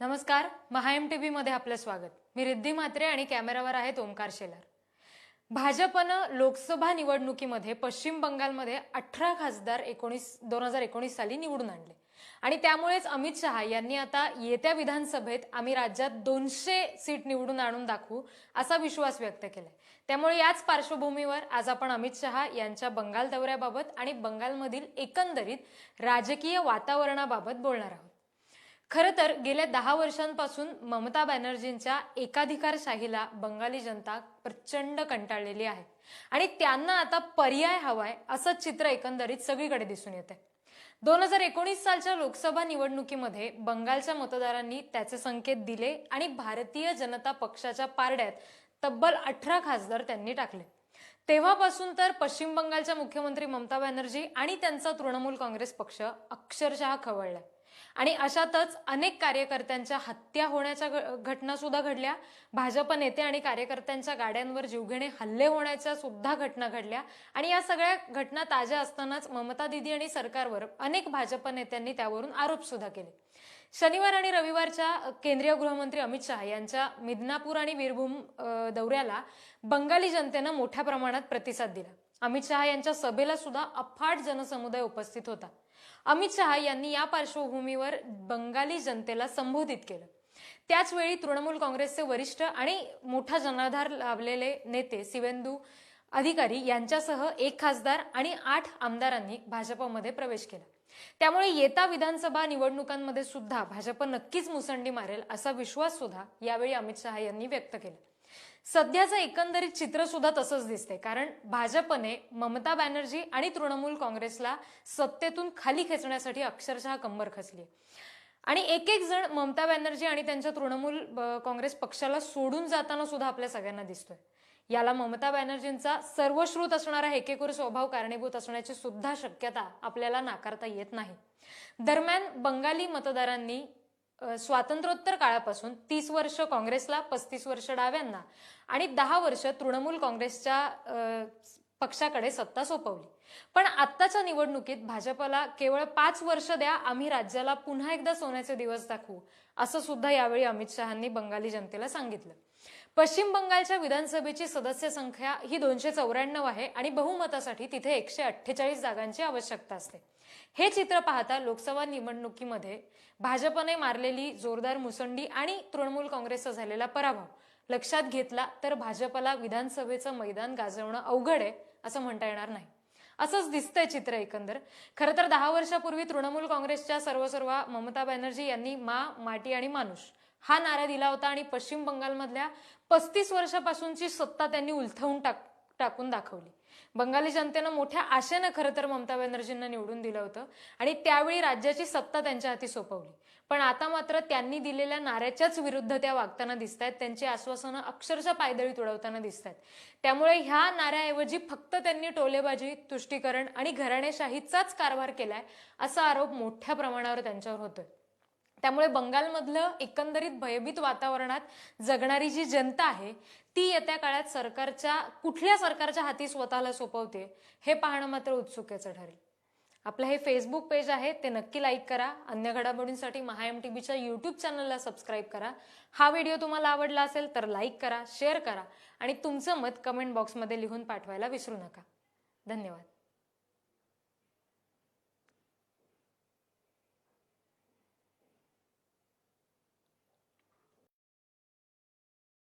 नमस्कार महा M T व्हीमध्ये आपलं स्वागत. मी रिद्धी म्हात्रे आणि कॅमेरावर आहेत ओमकार शेलार. भाजपनं लोकसभा निवडणुकीमध्ये पश्चिम बंगालमध्ये अठरा खासदार एकोणीस दोन हजार एकोणीस साली निवडून आणले. आणि त्यामुळेच अमित शहा यांनी आता येत्या विधानसभेत आम्ही राज्यात दोनशे सीट निवडून आणून दाखवू असा विश्वास व्यक्त केलाय. त्यामुळे याच पार्श्वभूमीवर आज आपण अमित शहा यांच्या बंगाल दौऱ्याबाबत आणि बंगालमधील एकंदरीत राजकीय वातावरणाबाबत बोलणार आहोत. खरं तर गेल्या दहा वर्षांपासून ममता बॅनर्जींच्या एकाधिकारशाहीला बंगाली जनता प्रचंड कंटाळलेली आहे. आणि त्यांना आता पर्याय हवाय असं चित्र एकंदरीत सगळीकडे दिसून येते दोन हजार एकोणीस सालच्या लोकसभा निवडणुकीमध्ये बंगालच्या मतदारांनी त्याचे संकेत दिले आणि भारतीय जनता पक्षाच्या पारड्यात तब्बल अठरा खासदार त्यांनी टाकले. तेव्हापासून तर पश्चिम बंगालच्या मुख्यमंत्री ममता बॅनर्जी आणि त्यांचा तृणमूल काँग्रेस पक्ष अक्षरशः खवळलाय. आणि अशातच अनेक कार्यकर्त्यांच्या हत्या होण्याच्या घटना सुद्धा घडल्या. भाजप नेते आणि कार्यकर्त्यांच्या गाड्यांवर जीवघेणे हल्ले होण्याच्या सुद्धा घटना घडल्या. आणि या सगळ्या घटना ताज्या असतानाच ममता दिदी आणि सरकारवर अनेक भाजप नेत्यांनी त्यावरून आरोप सुद्धा केले. शनिवार आणि रविवारच्या केंद्रीय गृहमंत्री अमित शहा यांच्या मिदनापूर आणि वीरभूम दौऱ्याला बंगाली जनतेनं मोठ्या प्रमाणात प्रतिसाद दिला. अमित शहा यांच्या सभेला सुद्धा अफाट जनसमुदाय उपस्थित होता. अमित शहा यांनी या पार्श्वभूमीवर बंगाली जनतेला संबोधित केलं. त्याचवेळी तृणमूल काँग्रेसचे वरिष्ठ आणि मोठा जनाधार लाभलेले नेते शिवेंदू अधिकारी यांच्यासह एक खासदार आणि आठ आमदारांनी भाजपमध्ये प्रवेश केला. त्यामुळे येता विधानसभा निवडणुकांमध्ये सुद्धा भाजप नक्कीच मुसंडी मारेल असा विश्वास सुद्धा यावेळी अमित शहा यांनी व्यक्त केला. सध्याचं एकंदरीत चित्र सुद्धा तसंच दिसते कारण भाजपने ममता बॅनर्जी आणि तृणमूल काँग्रेसला सत्तेतून खाली खेचण्यासाठी अक्षरशः कंबर खचली आणि एक एक जण ममता बॅनर्जी आणि त्यांच्या तृणमूल काँग्रेस पक्षाला सोडून जाताना सुद्धा आपल्या सगळ्यांना दिसतोय. याला ममता बॅनर्जींचा सर्वश्रुत असणारा हेकेकूर स्वभाव कारणीभूत असण्याची सुद्धा शक्यता आपल्याला नाकारता येत नाही. दरम्यान बंगाली मतदारांनी स्वातंत्र्योत्तर काळापासून तीस वर्ष काँग्रेसला पस्तीस वर्ष डाव्यांना आणि दहा वर्ष तृणमूल काँग्रेसच्या पक्षाकडे सत्ता सोपवली. पण आत्ताच्या निवडणुकीत भाजपला केवळ पाच वर्ष द्या आम्ही राज्याला पुन्हा एकदा सोन्याचे दिवस दाखवू असं सुद्धा यावेळी अमित शहांनी बंगाली जनतेला सांगितलं. पश्चिम बंगालच्या विधानसभेची सदस्य संख्या ही दोनशे चौऱ्याण्णव आहे आणि बहुमतासाठी तिथे एकशे अठ्ठेचाळीस जागांची आवश्यकता असते. हे चित्र पाहता लोकसभा निवडणुकीमध्ये भाजपने मारलेली जोरदार मुसंडी आणि तृणमूल काँग्रेसचा झालेला पराभव लक्षात घेतला तर भाजपला विधानसभेचं मैदान गाजवणं अवघड आहे असं म्हणता येणार नाही. असंच दिसतंय चित्र एकंदर. खरं तर दहा वर्षापूर्वी तृणमूल काँग्रेसच्या सर्वसर्वा ममता बॅनर्जी यांनी मा माटी आणि माणूस हा नारा दिला होता आणि पश्चिम बंगालमधल्या पस्तीस वर्षापासूनची सत्ता त्यांनी उलथवून टाक टाकून दाखवली. बंगाली जनतेनं मोठ्या आशेनं खरं तर ममता बॅनर्जींना निवडून दिलं होतं आणि त्यावेळी राज्याची सत्ता त्यांच्या हाती सोपवली. पण आता मात्र त्यांनी दिलेल्या नाऱ्याच्याच विरुद्ध त्या वागताना दिसत आहेत त्यांची आश्वासनं अक्षरशः पायदळी तुडवताना दिसत आहेत त्यामुळे ह्या नाऱ्याऐवजी फक्त त्यांनी टोलेबाजी तुष्टीकरण आणि घराणेशाहीचाच कारभार केलाय असा आरोप मोठ्या प्रमाणावर त्यांच्यावर होतोय. त्यामुळे बंगालमधलं एकंदरीत भयभीत वातावरणात जगणारी जी जनता आहे ती येत्या काळात सरकारच्या कुठल्या सरकारच्या हाती स्वतःला सोपवते हे पाहणं मात्र उत्सुकेचं ठरेल. आपलं हे फेसबुक पेज आहे ते नक्की लाईक करा. अन्य घडामोडींसाठी महा एम टी बीच्या यूट्यूब चॅनलला सबस्क्राईब करा. हा व्हिडिओ तुम्हाला आवडला असेल तर लाईक करा शेअर करा आणि तुमचं मत कमेंट बॉक्समध्ये लिहून पाठवायला विसरू नका. धन्यवाद.